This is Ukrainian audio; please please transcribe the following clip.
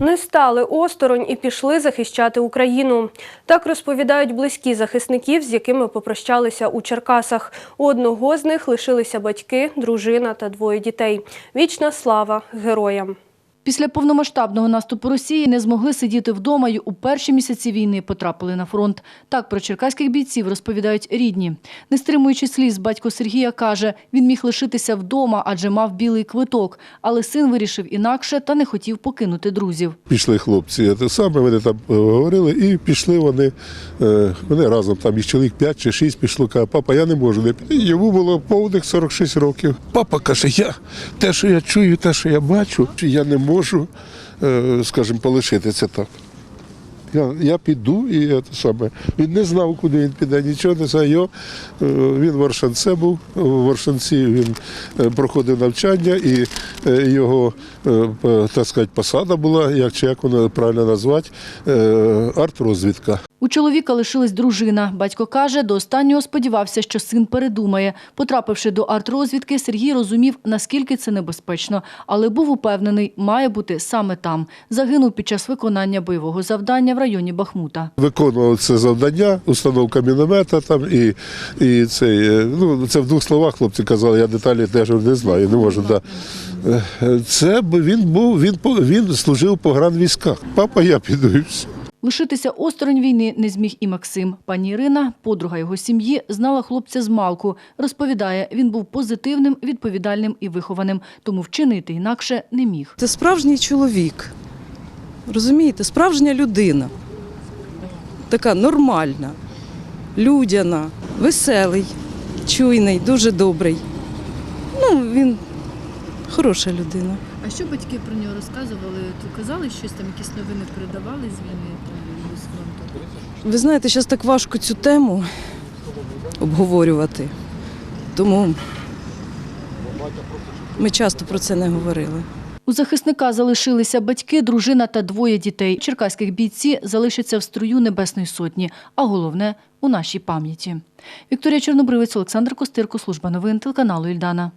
Не стали осторонь і пішли захищати Україну. Так розповідають близькі захисників, з якими попрощалися у Черкасах. У одного з них лишилися батьки, дружина та двоє дітей. Вічна слава героям. Після повномасштабного наступу Росії не змогли сидіти вдома і у перші місяці війни потрапили на фронт. Так про черкаських бійців розповідають рідні. Не стримуючи сліз, батько Сергія каже, він міг лишитися вдома, адже мав білий квиток. Але син вирішив інакше та не хотів покинути друзів. Пішли хлопці, те саме вони там е, говорили, і пішли вони, е, вони разом, там їх чоловік 5 чи 6 пішло, каже, папа, я не можу не. Йому було повних 46 років. Папа каже, я те, що я чую, те, що я бачу, я не можу, е, скажімо, полишити це так. Я, я піду і те саме. Він не знав, куди він піде, нічого не знав. Його, е, він в Варшанце був, в Варшанці він е, проходив навчання, і його так сказати, посада була, як чи як вона правильно назвати, артрозвідка. У чоловіка лишилась дружина. Батько каже, до останнього сподівався, що син передумає. Потрапивши до артрозвідки, Сергій розумів, наскільки це небезпечно, але був упевнений, має бути саме там. Загинув під час виконання бойового завдання в районі Бахмута. Виконував це завдання, установка міномета там і, і цей, е, ну, це в двох словах хлопці казали, я деталі теж не знаю, не можу. Да. Е, Це він був, він, по- він служив в погранвійськах. Папа, я піду і все. Лишитися осторонь війни не зміг і Максим. Пані Ірина, подруга його сім'ї, знала хлопця з малку. Розповідає, він був позитивним, відповідальним і вихованим, тому вчинити інакше не міг. Це справжній чоловік. Розумієте, справжня людина. Така нормальна, людяна, веселий, чуйний, дуже добрий. Ну, він хороша людина. А що батьки про нього розказували? То казали щось там, якісь новини передавали з війни там, з фронту? Ви знаєте, зараз так важко цю тему обговорювати. Тому ми часто про це не говорили. У захисника залишилися батьки, дружина та двоє дітей. Черкаських бійці залишаться в струю Небесної Сотні, а головне – у нашій пам'яті. Вікторія Чорнобривець, Олександр Костирко, Служба новин телеканалу «Ільдана».